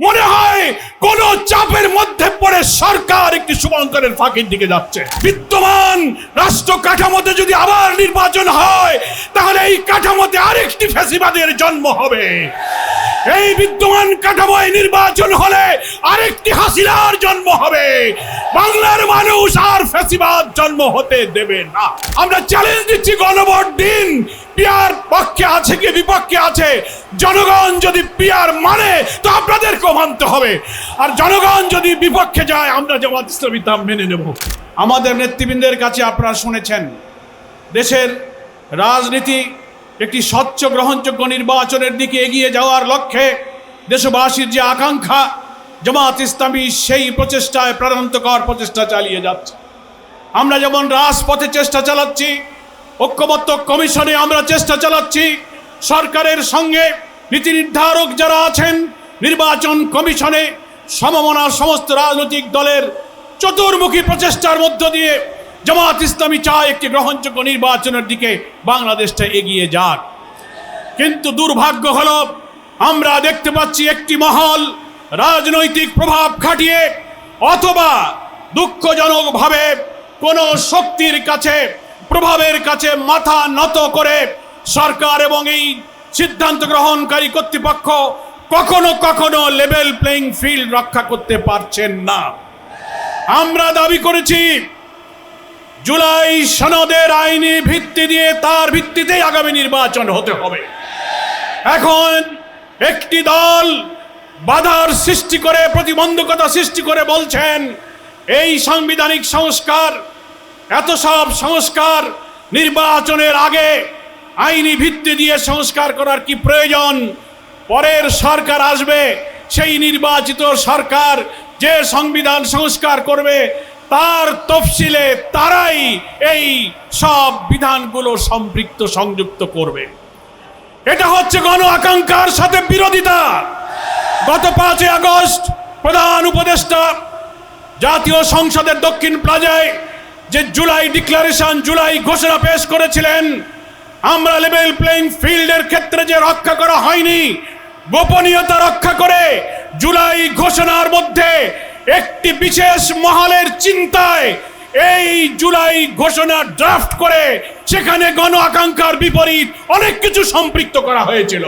মনে হয় কোন চাপের মধ্যে শুভঙ্করের ফাঁকির দিকে যাচ্ছে। বিদ্যমান রাষ্ট্র কাঠামোতে যদি আবার নির্বাচন হয়, তাহলে এই কাঠামোতে আরেকটি ফ্যাসিবাদের জন্ম হবে। এই বিদ্যমান কাঠামোয় নির্বাচন হলে আরেকটি জন্ম হবে। বাংলার মানুষ আর ফ্যাসিবাদ জন্ম হতে দেবে না। আমরা চ্যালেঞ্জ দিচ্ছি গণভোট দিন। পিয়ার পক্ষে আছে কি বিপক্ষে আছে? জনগণ যদি পিয়ার মানে তো আপনাদেরকেও মানতে হবে। আর জনগণ যদি বিপক্ষে যায়, আমরা তা মেনে নেব। আমাদের নেতৃবৃন্দের কাছে আপনারা শুনেছেন, দেশের রাজনীতি একটি স্বচ্ছ গ্রহণযোগ্য নির্বাচনের দিকে এগিয়ে যাওয়ার লক্ষ্যে দেশবাসীর যে আকাঙ্ক্ষা, জামাত ইসলামী সেই প্রচেষ্টায় প্রাণান্তকর প্রচেষ্টা চালিয়ে যাচ্ছে। আমরা যেমন রাজপথে চেষ্টা চালাচ্ছি, ঐক্যবদ্ধ কমিশনে আমরা চেষ্টা চালাচ্ছি, সরকারের সঙ্গে নীতি নির্ধারক যারা আছেন, নির্বাচন কমিশনে সমমনা সমস্ত রাজনৈতিক দলের চতুর্মুখী প্রচেষ্টার মধ্য দিয়ে জামাত ইসলামী চায় একটি গ্রহণযোগ্য নির্বাচনের দিকে বাংলাদেশটা এগিয়ে যাক। কিন্তু দুর্ভাগ্য হল, আমরা দেখতে পাচ্ছি একটি মহল রাজনৈতিক প্রভাব খাটিয়ে অথবা দুঃখজনকভাবে কোনো শক্তির কাছে, প্রভাবের কাছে মাথা নত করে সরকার এবং এই সিদ্ধান্ত গ্রহণকারী কর্তৃপক্ষ কখনো কখনো লেভেল প্লেইং ফিল্ড রক্ষা করতে পারছেন না। আমরা দাবি করেছি, জুলাই সনদের আইনি ভিত্তি দিয়ে তার ভিত্তিতেই আগামী নির্বাচন হতে হবে। এখন একটি দল বাধার সৃষ্টি করে, প্রতিবন্ধকতা সৃষ্টি করে বলছেন, এই সাংবিধানিক সংস্কার, এত সব সংস্কার নির্বাচনের আগে আইনি ভিত্তি দিয়ে সংস্কার করার কি প্রয়োজন? পরের সরকার আসবে, সেই নির্বাচিত সরকার যে সংবিধান সংস্কার করবে, তার তফসিলে তারাই এই সব বিধানগুলো সম্পৃক্ত সংযুক্ত করবে। এটা হচ্ছে গণ আকাঙ্ক্ষার সাথে বিরোধিতা। গত পাঁচই আগস্ট প্রধান উপদেষ্টা জাতীয় সংসদের দক্ষিণ প্লাজায় যে জুলাই ডিক্লারেশন, জুলাই ঘোষণা পেশ করেছিলেন, আমরা লেভেল প্লেইং ফিল্ডের ক্ষেত্রে যে রক্ষা করা হয়নি, গোপনীয়তা রক্ষা করে জুলাই ঘোষণার মধ্যে একটি বিশেষ মহলের চিন্তায় এই জুলাই ঘোষণা ড্রাফট করে সেখানে গণ আকাঙ্ক্ষার বিপরীত অনেক কিছু সম্পৃক্ত করা হয়েছিল।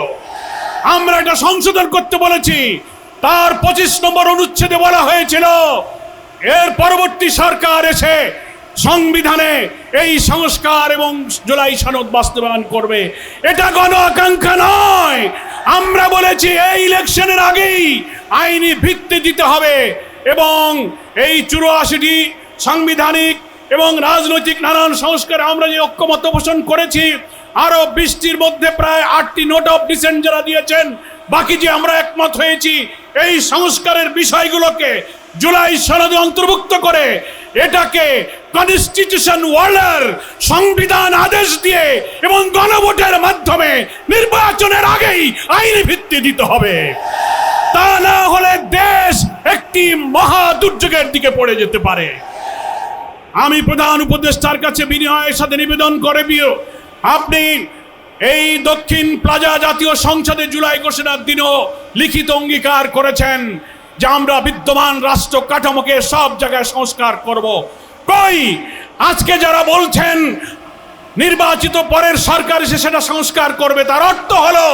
আমরা এটা সংশোধন করতে বলেছি। তার পঁচিশ নম্বর অনুচ্ছেদে বলা হয়েছিল, এর পরবর্তী সরকার এসে সংবিধানে এই সংস্কার এবং জুলাই সনদ বাস্তবায়ন করবে। এটা গণ আকাঙ্ক্ষা নয় আমরা বলেছি এই ইলেকশনের আগেই আইনি ভিত্তি দিতে হবে এবং এই চুরাশিটি সাংবিধানিক এবং রাজনৈতিক নানান সংস্কার আমরা যে ঐক্যমত পোষণ করেছি আরও বৃষ্টির মধ্যে প্রায় আটটি নোট অফ ডিসেন্ট যারা দিয়েছেন, বাকি যে আমরা একমত হয়েছি, এই সংস্কারের বিষয়গুলোকে জুলাই সনদে অন্তর্ভুক্ত করে এটাকে কনস্টিটিউশন ওয়ার্ল্ডার সংবিধান আদেশ দিয়ে এবং গণভোটের মাধ্যমে নির্বাচনের আগেই আইনি ভিত্তি দিতে হবে। তা না হলে দেশ একটি মহা দুর্যোগের দিকে পড়ে যেতে পারে। আমি প্রধান উপদেষ্টার কাছে বিনয়ের সাথে নিবেদন করে বিও, আপনি এই দক্ষিণ প্লাজা জাতীয় সংসদে জুলাই ঘোষণার দিনও লিখিত অঙ্গীকার করেছেন। যে আমরা বিদ্যমান রাষ্ট্র কাঠামোকে সব জায়গায় সংস্কার করব। কই? আজকে যারা বলছেন নির্বাচিত পরের সরকার এসে সেটা সংস্কার করবে, তার অর্থ হলো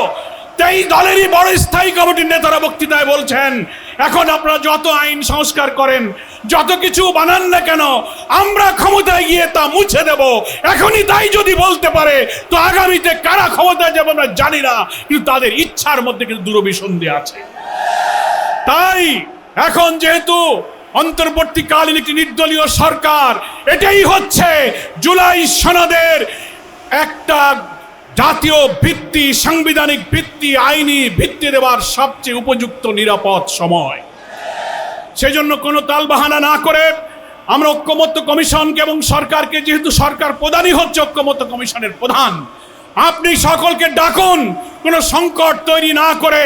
এই দলেরই বড় স্থায়ী কমিটির নেতারা বক্তৃতায় বলছেন, এখন আপনারা যত আইন সংস্কার করেন, যত কিছু বানান না কেন, আমরা ক্ষমতায় গিয়ে তা মুছে দেব। এখনই তাই যদি বলতে পারে, তো আগামীতে কারা ক্ষমতায় যাবে আমরা জানি না, কিন্তু তাদের ইচ্ছার মধ্যে কিন্তু দূরভিসন্ধি আছে। তাই এখন যেহেতু অন্তর্বর্তীকালীন একটি নির্দলীয় সরকার, এটাই হচ্ছে জুলাই সনদের একটা জাতীয় ভিত্তি, সাংবিধানিক ভিত্তি, আইনি ভিত্তি দেওয়ার সবচেয়ে উপযুক্ত নিরাপদ সময়। সেজন্য কোনো তালবাহানা না করে আমরা ঐক্যমত্য কমিশনকে এবং সরকারকে, যেহেতু সরকার প্রধানই হচ্ছে ঐক্যমত্য কমিশনের প্রধান আপনি সকলকে ডাকুন। কোনো সংকট তৈরি না করে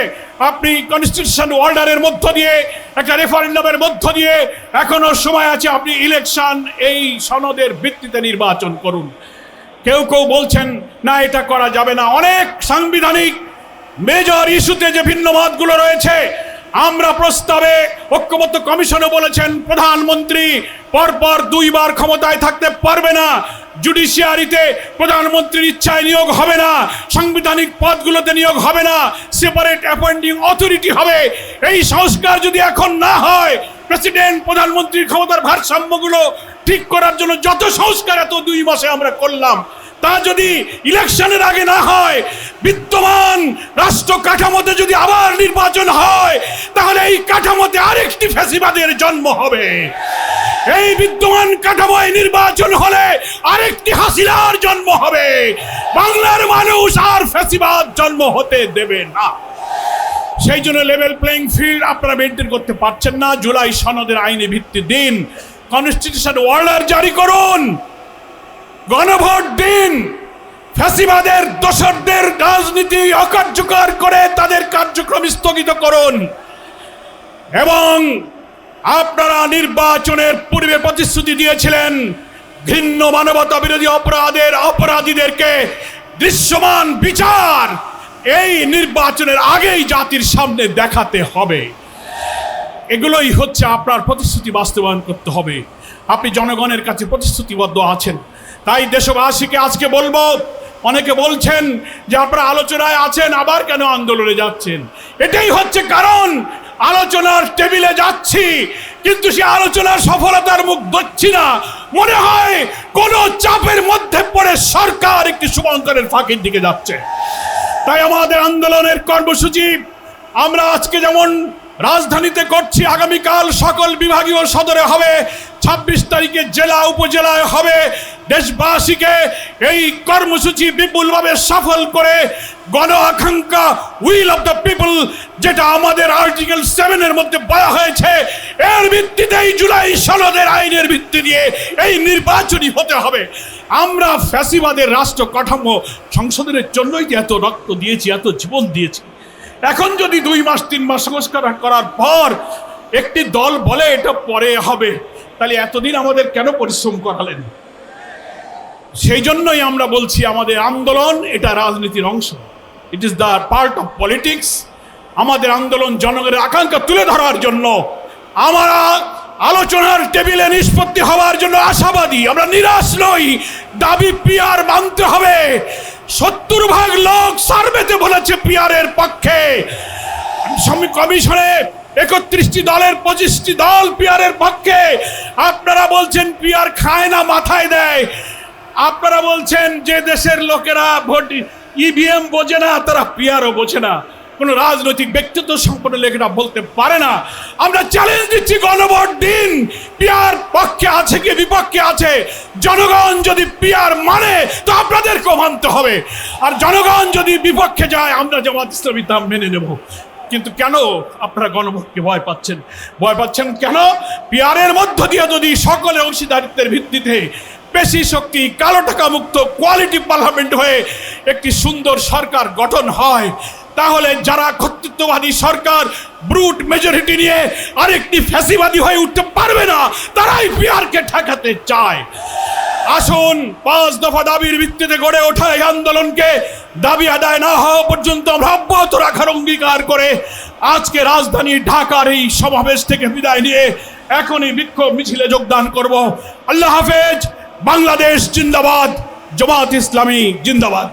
আপনি কনস্টিটিউশন অর্ডারের মধ্য দিয়ে, একটা রেফারেন্ডামের মধ্য দিয়ে, এখনও সময় আছে আপনি ইলেকশন এই সনদের ভিত্তিতে নির্বাচন করুন। কেউ কেউ বলছেন, না, এটা করা যাবে না। অনেক সাংবিধানিক মেজর ইস্যুতে যে ভিন্ন মতগুলো রয়েছে, আমরা প্রস্তাবে ঐক্যবদ্ধ কমিশনে বলেছেন, প্রধানমন্ত্রী পরপর দুইবার ক্ষমতায় থাকতে পারবে না। জুডিশিয়ারিতে প্রধানমন্ত্রীর ইচ্ছায় নিয়োগ হবে না, সাংবিধানিক পদগুলোতে নিয়োগ হবে না সেপারেট অ্যাপয়েন্টিং অথরিটি হবে। এই সংস্কার যদি এখন না হয় প্রেসিডেন্ট প্রধানমন্ত্রীর ক্ষমতার ভারসাম্যগুলো ঠিক করার জন্য যত সংস্কার এত দুই মাসে আমরা করলাম। তা যদি ইলেকশনের আগে না হয়, বিদ্যমান রাষ্ট্র কাঠামোতে যদি আবার নির্বাচন হয়, তাহলে এই কাঠামোতে আরেকটি ফ্যাসিবাদের জন্ম হবে। এই বিদ্যমান কাঠামোয় নির্বাচন হলে আরেকটি হাসিনার জন্ম হবে। বাংলার মানুষ আর ফ্যাসিবাদ জন্ম হতে দেবে না। সেই জন্য লেভেল প্লেইং ফিল্ড আপনারা মেনটেন করতে পারছেন না। জুলাই সনদের আইনে ভিত্তি দিন। কনস্টিটিউশন অর্ডার জারি করুন। গণভোট দিন। ফ্যাসিবাদের দোসরদের রাজনীতি অকার্যকর করে তাদের কার্যক্রম স্থগিত করুন। এবং আপনারা নির্বাচনের পূর্বে প্রতিশ্রুতি দিয়েছিলেন ঘৃণ্য মানবতা বিরোধী অপরাধের অপরাধীদেরকে দৃশ্যমান বিচার এই নির্বাচনের আগেই জাতির সামনে দেখাতে হবে। এগুলোই হচ্ছে আপনার প্রতিশ্রুতি বাস্তবায়ন করতে হবে। আপনি জনগণের কাছে প্রতিশ্রুতিবদ্ধ আছেন। তাই দেশবাসীকে আজকে বলব, অনেকে বলছেন যে আপনারা আলোচনায় আছেন, আবার কেন আন্দোলনে যাচ্ছেন? এটাই হচ্ছে কারণ। আলোচনার টেবিলে যাচ্ছি, কিন্তু সে আলোচনার সফলতার মুখ দেখছি না। মনে হয় কোন চাপের মধ্যে পড়ে সরকার একটি শুভঙ্করের ফাঁকির দিকে যাচ্ছে। তাই আমাদের আন্দোলনের কর্মসূচি আমরা আজকে যেমন রাজধানীতে করছি, আগামীকাল সকল বিভাগীয় সদরে হবে, ছাব্বিশ তারিখে জেলা, উপজেলায় হবে। দেশবাসীকে এই কর্মসূচি বিপুলভাবে সফল করে গণ আকাঙ্ক্ষা উইল অফ দ্য পিপল, যেটা আমাদের আর্টিকেল সেভেনের মধ্যে বলা হয়েছে। এর ভিত্তিতেই জুলাই সনদের আইনের ভিত্তি দিয়ে এই নির্বাচনই হতে হবে। আমরা ফ্যাসিবাদের রাষ্ট্র কাঠামো সংশোধনের জন্যই যে এত রক্ত দিয়েছি, এত জীবন দিয়েছি। এখন যদি দুই মাস, তিন মাস সংস্কার করার পর একটি দল বলে এটা পরে হবে, তাহলে এতদিন আমাদের কেন পরিশ্রম করালেন? সেই জন্যই আমরা বলছি আমাদের আন্দোলন এটা রাজনীতির অংশ। It is the part of politics আমাদের আন্দোলন জনগণের আকাঙ্ক্ষা তুলে ধরার জন্য, আমরা আলোচনার টেবিলে নিষ্পত্তি হওয়ার জন্য আশাবাদী। আমরা নিরাশ নই, দাবি পিয়ার মানতে হবে। সত্তর ভাগ লোক সার্ভেতে বলেছে পিয়ারের পক্ষে। কমিশনে একত্রিশটি দলের পঁচিশটি দল পিয়ারের পক্ষে। আপনারা বলছেন পিয়ার খায় না, মাথায় দেয়। আপনারা বলছেন যে দেশের লোকেরা ভোট ইভিএম বোঝে না, তারা পিয়ারও বোঝে না। কোনো রাজনৈতিক ব্যক্তিত্ব সম্পন্ন লেখেরা বলতে পারে না। আমরা চ্যালেঞ্জ দিচ্ছি গণভোট দিন। পিয়ার পক্ষে আছে কি বিপক্ষে আছে? জনগণ যদি পিয়ার মানে তো আপনাদেরকেও মানতে হবে। আর জনগণ যদি বিপক্ষে যায়, আমরা জামাত ইসলামী মেনে নেব। কিন্তু কেন আপনারা গণভোটকে ভয় পাচ্ছেন? ভয় পাচ্ছেন কেন? পিয়ারের মধ্য দিয়ে যদি সকলে অংশীদারিত্বের ভিত্তিতে পেশি শক্তি, কালো টাকা মুক্ত কোয়ালিটি পার্লামেন্ট হয়ে একটি সুন্দর সরকার গঠন হয়। তাহলে যারা কর্তৃত্ববাদী সরকার ব্রুট মেজরিটি নিয়ে আরেকটি ফ্যাসিবাদী হয়ে উঠতে পারবে না, তারাই পিয়ারকে ঠেকাতে চায়। আসুন, পাঁচ দফা দাবির ভিত্তিতে গড়ে ওঠা এই আন্দোলনকে দাবি আদায় না হওয়া পর্যন্ত আমরা অব্যাহত রাখার অঙ্গীকার করে আজকে রাজধানী ঢাকার এই সমাবেশ থেকে বিদায় নিয়ে এখনই বিক্ষোভ মিছিলে যোগদান করব। আল্লাহ হাফেজ। বাংলাদেশ জিন্দাবাদ জমাত ইসলামী জিন্দাবাদ।